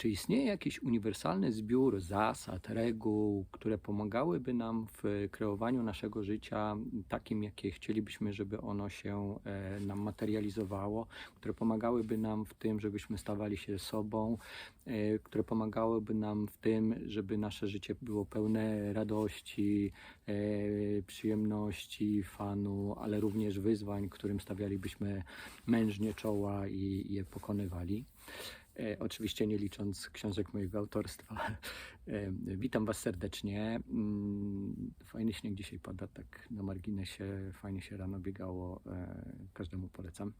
Czy istnieje jakiś uniwersalny zbiór zasad, reguł, które pomagałyby nam w kreowaniu naszego życia takim, jakie chcielibyśmy, żeby ono się e, nam materializowało, które pomagałyby nam w tym, żebyśmy stawali się sobą, e, które pomagałyby nam w tym, żeby nasze życie było pełne radości, e, przyjemności, fanu, ale również wyzwań, którym stawialibyśmy mężnie czoła i je pokonywali. E, Oczywiście nie licząc książek mojego autorstwa. E, Witam Was serdecznie. Mm, Fajny śnieg dzisiaj pada, tak na marginesie. Fajnie się rano biegało. e, Każdemu polecam.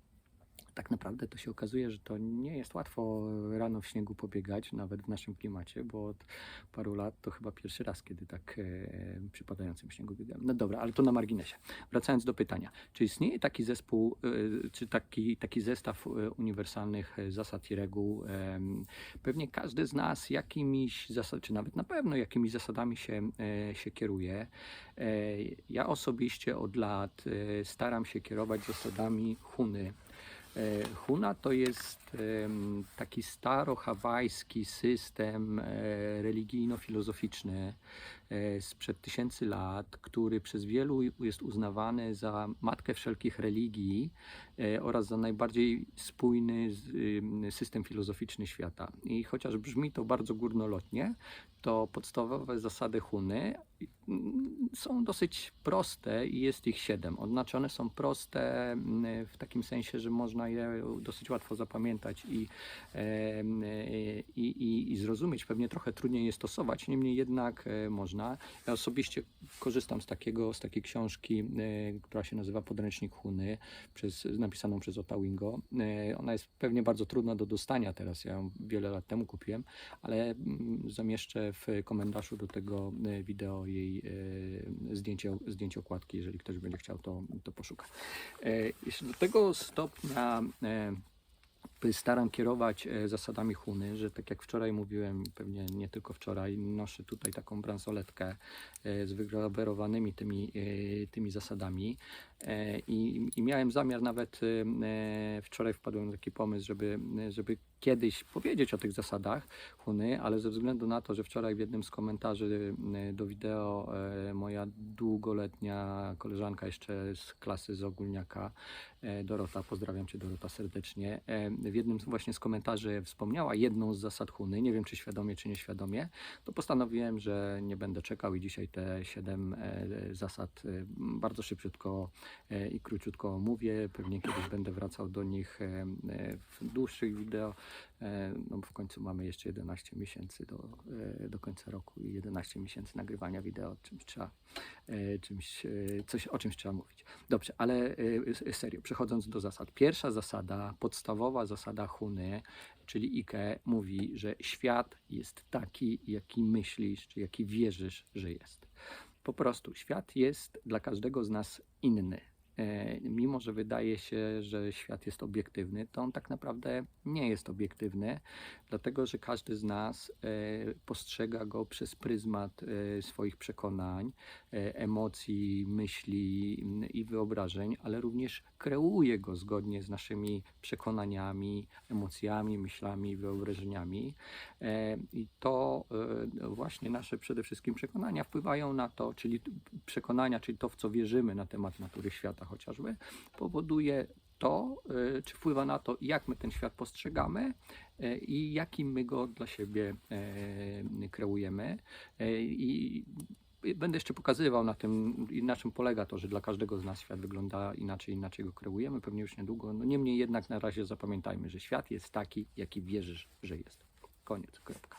Tak naprawdę to się okazuje, że to nie jest łatwo rano w śniegu pobiegać, nawet w naszym klimacie, bo od paru lat to chyba pierwszy raz, kiedy tak e, przy padającym śniegu biegałem. No dobra, ale to na marginesie. Wracając do pytania. Czy istnieje taki zespół, e, czy taki, taki zestaw e, uniwersalnych e, zasad i reguł? Em, Pewnie każdy z nas jakimiś zasad, czy nawet na pewno jakimiś zasadami się, e, się kieruje. E, Ja osobiście od lat e, staram się kierować zasadami Huny. E, Huna to jest taki starohawajski system e, religijno-filozoficzny e, sprzed tysięcy lat, który przez wielu jest uznawany za matkę wszelkich religii e, oraz za najbardziej spójny system filozoficzny świata. I chociaż brzmi to bardzo górnolotnie, to podstawowe zasady Huny mm, są dosyć proste i jest ich siedem. Odznaczone są proste mm, w takim sensie, że można je dosyć łatwo zapamiętać i, em, e, i, i, i zrozumieć. Pewnie trochę trudniej je stosować, niemniej jednak e, można. Ja osobiście korzystam z takiego, z takiej książki, e, która się nazywa Podręcznik Huny, przez, napisaną przez Otawingo. E, Ona jest pewnie bardzo trudna do dostania teraz, ja ją wiele lat temu kupiłem, ale mm, zamieszczę w komentarzu do tego wideo jej zdjęcie, zdjęcie okładki, jeżeli ktoś będzie chciał, to, to poszuka. Do tego stopnia staram kierować e, zasadami Huny, że tak jak wczoraj mówiłem, pewnie nie tylko wczoraj, noszę tutaj taką bransoletkę e, z wygrawerowanymi tymi, e, tymi zasadami i, i miałem zamiar nawet e, wczoraj wpadłem na taki pomysł, żeby, żeby kiedyś powiedzieć o tych zasadach Huny, ale ze względu na to, że wczoraj w jednym z komentarzy e, do wideo e, moja długoletnia koleżanka jeszcze z klasy z ogólniaka e, Dorota, pozdrawiam Cię Dorota serdecznie, e, w jednym właśnie z komentarzy wspomniała jedną z zasad Huny, nie wiem czy świadomie czy nieświadomie, to postanowiłem, że nie będę czekał i dzisiaj te siedem e, zasad e, bardzo szybciutko e, i króciutko omówię. Pewnie kiedyś będę wracał do nich e, e, w dłuższych wideo. E, No w końcu mamy jeszcze 11 miesięcy do, e, do końca roku i 11 miesięcy nagrywania wideo. Czymś trzeba, e, czymś, e, coś, o czymś trzeba mówić. Dobrze, ale e, serio, przechodząc do zasad. Pierwsza zasada, podstawowa zasada Huny, czyli Ike, mówi, że świat jest taki, jaki myślisz, czy jaki wierzysz, że jest. Po prostu świat jest dla każdego z nas inny. E, Mimo, że wydaje się, że świat jest obiektywny, to on tak naprawdę nie jest obiektywny, dlatego że każdy z nas e, postrzega go przez pryzmat e, swoich przekonań, emocji, myśli i wyobrażeń, ale również kreuje go zgodnie z naszymi przekonaniami, emocjami, myślami, wyobrażeniami. I to właśnie nasze przede wszystkim przekonania wpływają na to, czyli przekonania, czyli to, w co wierzymy na temat natury świata chociażby, powoduje to, e, czy wpływa na to, jak my ten świat postrzegamy e, i jakim my go dla siebie e, kreujemy. I będę jeszcze pokazywał na tym, na czym polega to, że dla każdego z nas świat wygląda inaczej, inaczej go kreujemy, pewnie już niedługo. No niemniej jednak na razie zapamiętajmy, że świat jest taki, jaki wierzysz, że jest. Koniec, kropka.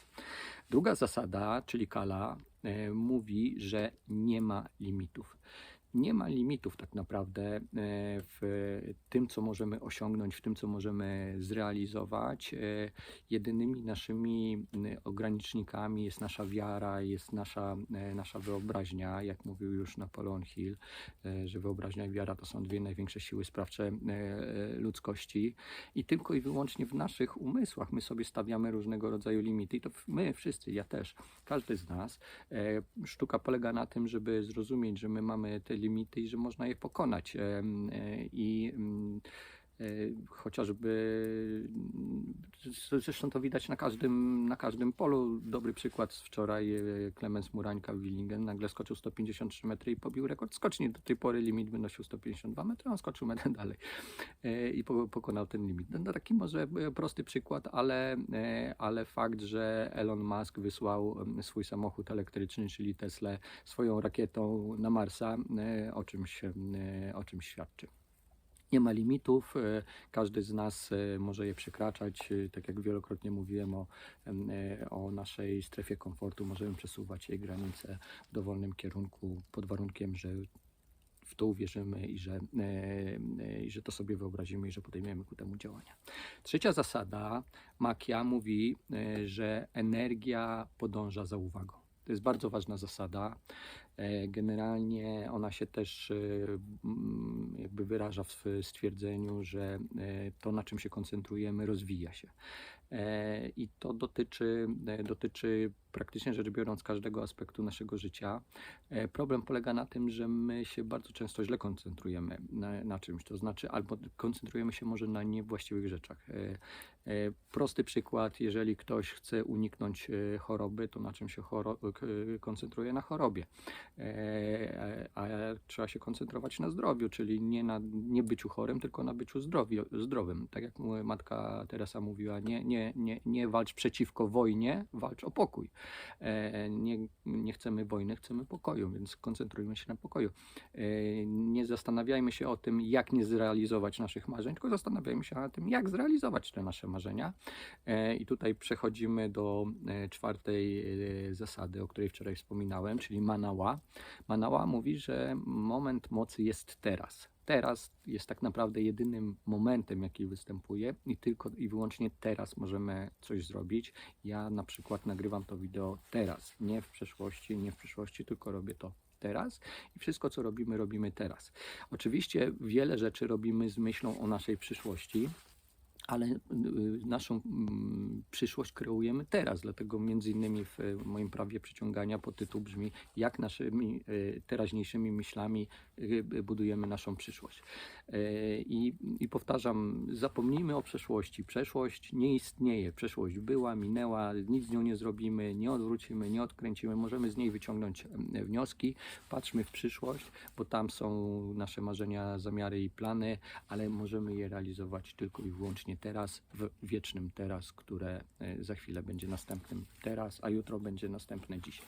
Druga zasada, czyli kala, mówi, że nie ma limitów. Nie ma limitów tak naprawdę e, w tym, co możemy osiągnąć, w tym, co możemy zrealizować. E, Jedynymi naszymi ogranicznikami jest nasza wiara, jest nasza, e, nasza wyobraźnia, jak mówił już Napoleon Hill, że wyobraźnia i wiara to są dwie największe siły sprawcze ludzkości i tylko i wyłącznie w naszych umysłach my sobie stawiamy różnego rodzaju limity i to my wszyscy, ja też, każdy z nas. Sztuka polega na tym, żeby zrozumieć, że my mamy te limity i że można je pokonać. E, I mm, chociażby z- zresztą to widać na każdym, na każdym polu. Dobry przykład z wczoraj e, Klemens Murańka w Willingen nagle skoczył 153 metry i pobił rekord skoczni. Do tej pory limit wynosił 152 metry, on skoczył metr dalej e, i po- pokonał ten limit. No, no taki może prosty przykład, ale, ale fakt, że Elon Musk wysłał em, swój samochód elektryczny, czyli Tesla, swoją rakietą na Marsa, o czymś, o czymś świadczy. Nie ma limitów, e, każdy z nas e, może je przekraczać. E, Tak jak wielokrotnie mówiłem o, o naszej strefie komfortu, możemy przesuwać jej granice w dowolnym kierunku pod warunkiem, że w to uwierzymy i że, i że to sobie wyobrazimy i że podejmiemy ku temu działania. Trzecia zasada Makia mówi, że energia podąża za uwagą. To jest bardzo ważna zasada. E, Generalnie ona się też e, jakby wyraża w stwierdzeniu, że e, to, na czym się koncentrujemy, rozwija się. I to dotyczy, dotyczy praktycznie rzecz biorąc każdego aspektu naszego życia. Problem polega na tym, że my się bardzo często źle koncentrujemy na, na czymś, to znaczy albo koncentrujemy się może na niewłaściwych rzeczach. Prosty przykład, jeżeli ktoś chce uniknąć choroby, to na czym się koncentruje? Na chorobie. E, A trzeba się koncentrować na zdrowiu, czyli nie na nie byciu chorym, tylko na byciu zdrowi, zdrowym. Tak jak matka Teresa mówiła, nie, nie, nie, nie walcz przeciwko wojnie, walcz o pokój. E, Nie, nie chcemy wojny, chcemy pokoju, więc koncentrujmy się na pokoju. E, Nie zastanawiajmy się o tym, jak nie zrealizować naszych marzeń, tylko zastanawiajmy się nad tym, jak zrealizować te nasze marzenia. I tutaj przechodzimy do czwartej zasady, o której wczoraj wspominałem, czyli manała. Manała mówi, że moment mocy jest teraz. Teraz jest tak naprawdę jedynym momentem, jaki występuje, i tylko i wyłącznie teraz możemy coś zrobić. Ja na przykład nagrywam to wideo teraz, nie w przeszłości, nie w przyszłości, tylko robię to teraz i wszystko, co robimy, robimy teraz. Oczywiście wiele rzeczy robimy z myślą o naszej przyszłości, ale y, naszą mm, przyszłość kreujemy teraz, dlatego między innymi w moim prawie przyciągania podtytuł brzmi jak naszymi y, teraźniejszymi myślami y, budujemy naszą przyszłość. I, I powtarzam, zapomnijmy o przeszłości. Przeszłość nie istnieje. Przeszłość była, minęła, nic z nią nie zrobimy, nie odwrócimy, nie odkręcimy. Możemy z niej wyciągnąć wnioski. Patrzmy w przyszłość, bo tam są nasze marzenia, zamiary i plany, ale możemy je realizować tylko i wyłącznie teraz, w wiecznym teraz, które e, za chwilę będzie następnym teraz, a jutro będzie następne dzisiaj.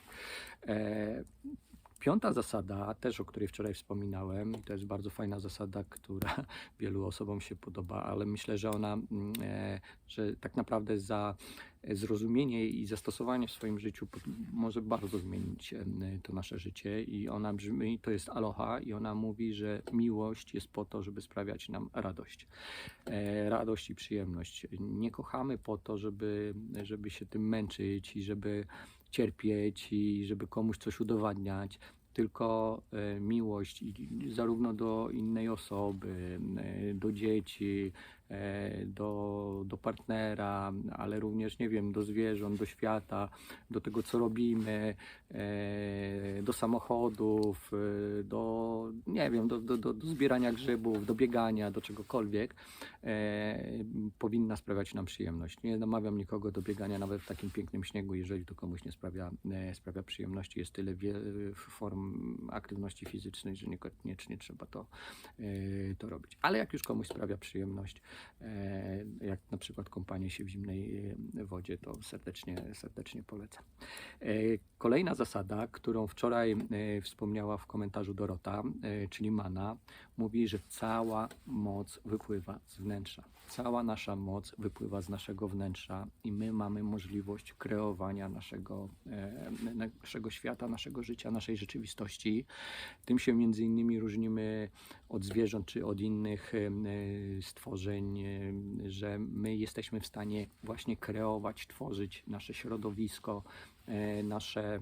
E, Piąta zasada, też o której wczoraj wspominałem, to jest bardzo fajna zasada, która wielu osobom się podoba, ale myślę, że ona, mm, e, że tak naprawdę za zrozumienie i zastosowanie w swoim życiu może bardzo zmienić em, to nasze życie i ona brzmi, to jest aloha i ona mówi, że miłość jest po to, żeby sprawiać nam radość. E, radość i przyjemność. Nie kochamy po to, żeby, żeby się tym męczyć i żeby cierpieć i żeby komuś coś udowadniać, tylko e, miłość zarówno do innej osoby, e, do dzieci, do, do partnera, ale również, nie wiem, do zwierząt, do świata, do tego, co robimy, e, do samochodów, e, do, nie wiem, do, do, do, do zbierania grzybów, do biegania, do czegokolwiek, e, powinna sprawiać nam przyjemność. Nie namawiam nikogo do biegania nawet w takim pięknym śniegu, jeżeli to komuś nie sprawia, e, sprawia przyjemności. Jest tyle form aktywności fizycznej, że niekoniecznie trzeba to, e, to robić. Ale jak już komuś sprawia przyjemność, e, jak na przykład kąpanie się w zimnej e, wodzie, to serdecznie, serdecznie polecam. E, Kolejna zasada, którą wczoraj e, wspomniała w komentarzu Dorota, e, czyli mana, mówi, że cała moc wypływa z wnętrza. Cała nasza moc wypływa z naszego wnętrza i my mamy możliwość kreowania naszego, e, naszego świata, naszego życia, naszej rzeczywistości. Tym się między innymi różnimy od zwierząt czy od innych e, stworzeń, e, że my jesteśmy w stanie właśnie kreować, tworzyć nasze środowisko, e, nasze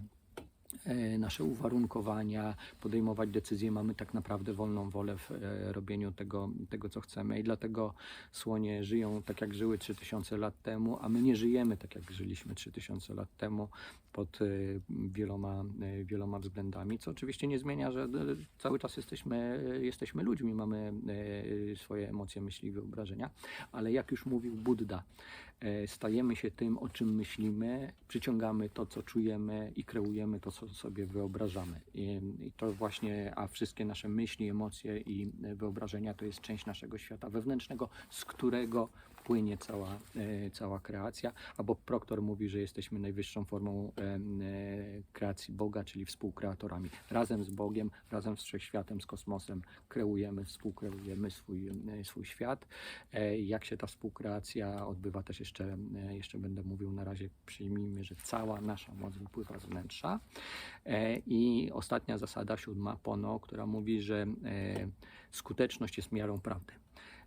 nasze uwarunkowania, podejmować decyzje. Mamy tak naprawdę wolną wolę w e, robieniu tego, tego, co chcemy. I dlatego słonie żyją tak, jak żyły 3000 lat temu, a my nie żyjemy tak, jak żyliśmy 3000 lat temu pod e, wieloma, e, wieloma względami, co oczywiście nie zmienia, że e, cały czas jesteśmy, jesteśmy ludźmi, mamy e, swoje emocje, myśli wyobrażenia, ale jak już mówił Buddha, e, stajemy się tym, o czym myślimy, przyciągamy to, co czujemy i kreujemy to, co sobie wyobrażamy. I, i to właśnie, a wszystkie nasze myśli, emocje i e, wyobrażenia to jest część naszego świata wewnętrznego, z którego płynie cała, e, cała kreacja, a Bob Proctor mówi, że jesteśmy najwyższą formą e, e, kreacji Boga, czyli współkreatorami. Razem z Bogiem, razem z Wszechświatem, z kosmosem kreujemy, współkreujemy swój, swój świat. Jak się ta współkreacja odbywa, też jeszcze, jeszcze będę mówił. Na razie przyjmijmy, że cała nasza moc wypływa z wnętrza. I ostatnia zasada, siódma, Pono, która mówi, że skuteczność jest miarą prawdy.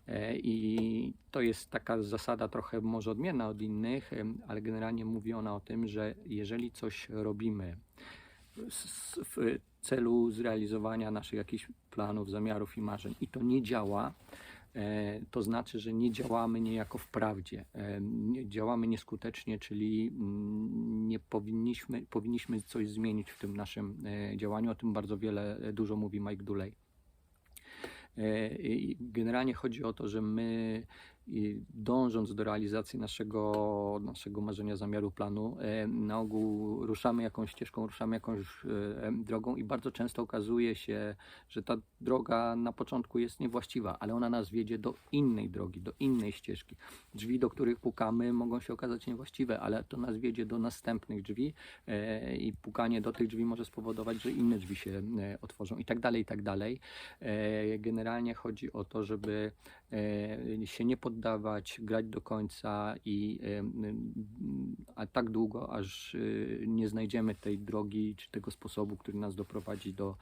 E, I to jest taka zasada trochę może odmienna od innych, ale generalnie mówi ona o tym, że jeżeli coś robimy w celu zrealizowania naszych jakichś planów, zamiarów i marzeń i to nie działa, e, to znaczy, że nie działamy niejako w prawdzie. E, Działamy nieskutecznie, czyli mm, nie powinniśmy, powinniśmy coś zmienić w tym naszym działaniu. O tym bardzo wiele, dużo mówi Mike Duley. E, Generalnie chodzi o to, że my i dążąc do realizacji naszego, naszego marzenia, zamiaru, planu, e, na ogół ruszamy jakąś ścieżką, ruszamy jakąś e, drogą i bardzo często okazuje się, że ta droga na początku jest niewłaściwa, ale ona nas wiedzie do innej drogi, do innej ścieżki. Drzwi, do których pukamy, mogą się okazać niewłaściwe, ale to nas wiedzie do następnych drzwi e, i pukanie do tych drzwi może spowodować, że inne drzwi się otworzą i tak dalej, i tak dalej. Generalnie chodzi o to, żeby się nie poddawać, grać do końca i a tak długo, aż e, nie znajdziemy tej drogi czy tego sposobu, który nas doprowadzi do,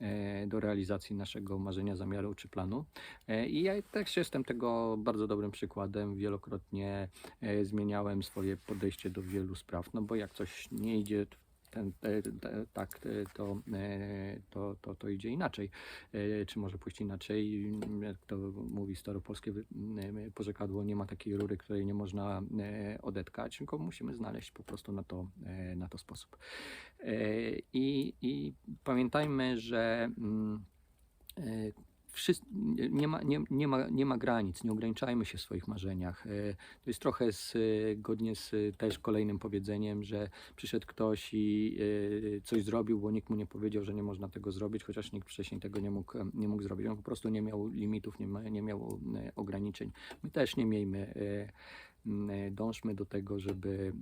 e, do realizacji naszego marzenia, zamiaru czy planu. E, I ja też jestem tego bardzo dobrym przykładem. Wielokrotnie e, zmieniałem swoje podejście do wielu spraw, no bo jak coś nie idzie ten, te, te, tak, e, to, e, to, to, to idzie inaczej. E, Czy może pójść inaczej? Jak to mówi staropolskie porzekadło, nie ma takiej rury, której nie można odetkać, tylko musimy znaleźć po prostu na to, na to sposób. I, i pamiętajmy, że mm, nie, ma, nie, nie, ma, nie ma granic, nie ograniczajmy się w swoich marzeniach. E, To jest trochę zgodnie z e, też kolejnym powiedzeniem, że przyszedł ktoś i e, coś zrobił, bo nikt mu nie powiedział, że nie można tego zrobić, chociaż nikt wcześniej tego nie mógł, nie mógł zrobić. On po prostu nie miał limitów, nie, ma, nie miał e, ograniczeń. My też nie miejmy. E, m, e, Dążmy do tego, żeby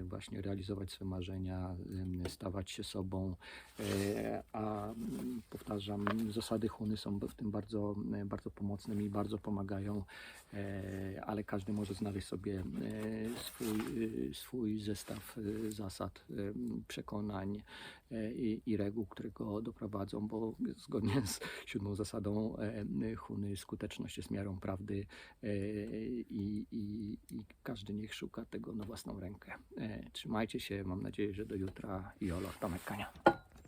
e, właśnie realizować swoje marzenia, stawać się sobą, e, a mm, powtarzam, zasady Huny są w tym bardzo, bardzo pomocne mi bardzo pomagają, ale każdy może znaleźć sobie swój, swój zestaw zasad, przekonań i, i reguł, które go doprowadzą, bo zgodnie z siódmą zasadą e, Huny skuteczność jest miarą prawdy e, i, i, i każdy niech szuka tego na własną rękę. E, Trzymajcie się, mam nadzieję, że do jutra. Jolo, Tomek Kania.